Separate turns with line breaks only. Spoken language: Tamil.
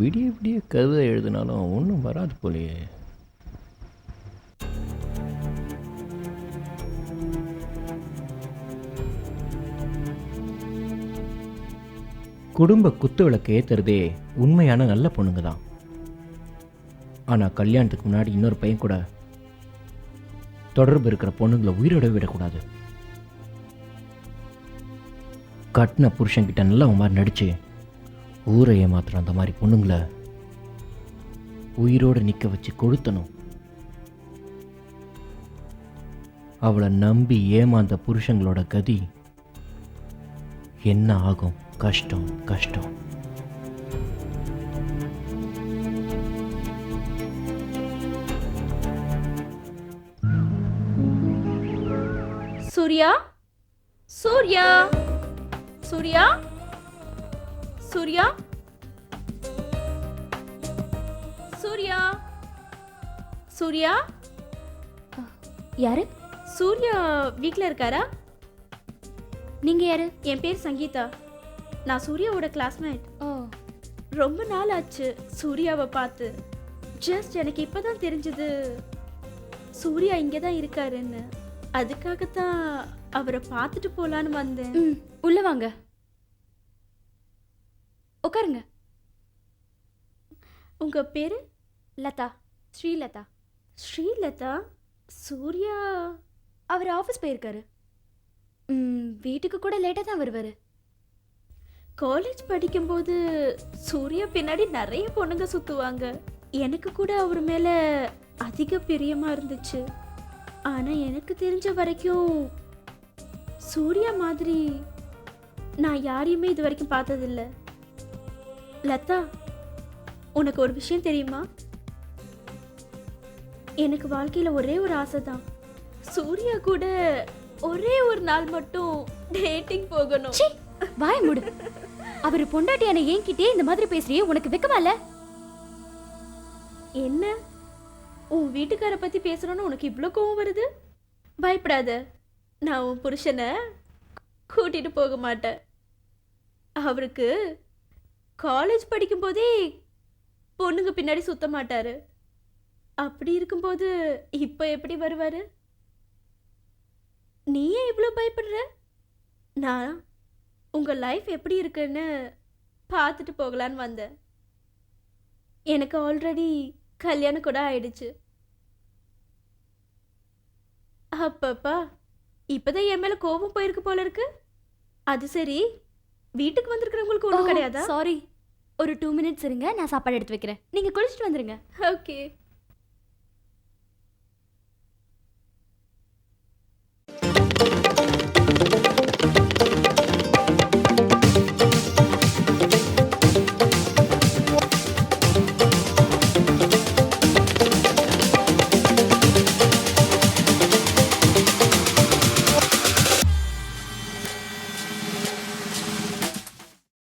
விடிய விடிய கவிதை எழுதினாலும் ஒன்றும் வராது போலையே. குடும்ப குத்து விளக்கு ஏற்றுறதே உண்மையான நல்ல பொண்ணுங்க தான் ஆனால் கல்யாணத்துக்கு முன்னாடி இன்னொரு பையன் கூட தொடர்பு இருக்கிற பொண்ணுங்களை உயிரோட விடக்கூடாது. கட்டின புருஷன்கிட்ட நல்லா அவன் மாதிரி நடிச்சு ஊரை ஏமாத்துற அந்த மாதிரி பொண்ணுங்களை உயிரோடு நிற்க வச்சு கொளுத்தணும். அவளை நம்பி ஏமாந்த புருஷங்களோட கதி என்ன ஆகும்? கஷ்டம் கஷ்டம்.
சூர்யா? சூர்யா? சூர்யா? சூர்யா? சூர்யா? சூர்யா?
யாரு?
சூர்யா வீட்டில் இருக்காரா?
நீங்க யாரு?
என் பேர் சங்கீதா. நான் சூர்யாவோட கிளாஸ்மேட்
ஓ.
ரொம்ப நாள் ஆச்சு சூர்யாவை பார்த்து. ஜஸ்ட் எனக்கு இப்பதான் தெரிஞ்சது சூர்யா இங்கே தான் இருக்காருன்னு. அதுக்காகத்தான் அவரை பார்த்துட்டு போலான்னு வந்தேன்.
உள்ள வாங்க. உட்காருங்க.
உங்க பேர்?
லதா. ஸ்ரீலதா.
ஸ்ரீலதா? சூர்யா.
அவர் ஆஃபீஸ் போயிருக்காரு. வீட்டுக்கு கூட லேட்டாக தான் வருவார்.
காலேஜ் படிக்கும்போது சூர்யா பின்னாடி நிறைய பொண்ணுங்க சுற்றுவாங்க எனக்கு கூட அவர் மேலே அதிக பிரியமாக இருந்துச்சு. ஆனால் எனக்கு தெரிஞ்ச வரைக்கும் சூர்யா மாதிரி நான் யாரையுமே இது வரைக்கும் பார்த்ததில்ல. லதா உனக்கு ஒரு விஷயம் தெரியுமா? எனக்கு வாழ்க்கையில ஒரே ஒரு ஆசை தான் சூர்யா கூட ஒரே ஒரு நாள் மட்டும் டேட்டிங் போகணும்.
வாய மூடு. அவர் பொண்டாட்டியான என்கிட்டயே இந்த மாதிரி பேசுறியே உனக்கு வெக்கமா இல்ல?
என்ன? உன் வீட்டுக்கார பத்தி பேசுறோன்னு உனக்கு இவ்வளோ கோவம் வருது? பயப்படாத. நான் உன் புருஷனை கூட்டிட்டு போக மாட்டேன். அவருக்கு காலேஜ் படிக்கும்போதே பொண்ணுங்க பின்னாடி சுத்த மாட்டாரு. அப்படி இருக்கும்போது இப்போ எப்படி வருவாரு? நீ ஏன் இவ்வளோ பயப்படுற? நான் உங்கள் லைஃப் எப்படி இருக்குன்னு பார்த்துட்டு போகலான்னு வந்தேன். எனக்கு ஆல்ரெடி கல்யாணம் கூட ஆயிடுச்சு. அப்பப்பா இப்போதான் என் மேலே கோபம் போயிருக்கு போல இருக்கு. அது சரி வீட்டுக்கு வந்திருக்கிறவங்களுக்கு ஒன்றும் கிடையாதா?
சாரி ஒரு டூ மினிட்ஸ் இருங்க நான் சாப்பாடு எடுத்து வைக்கிறேன். நீங்க குளிச்சுட்டு வந்துருங்க.
ஓகே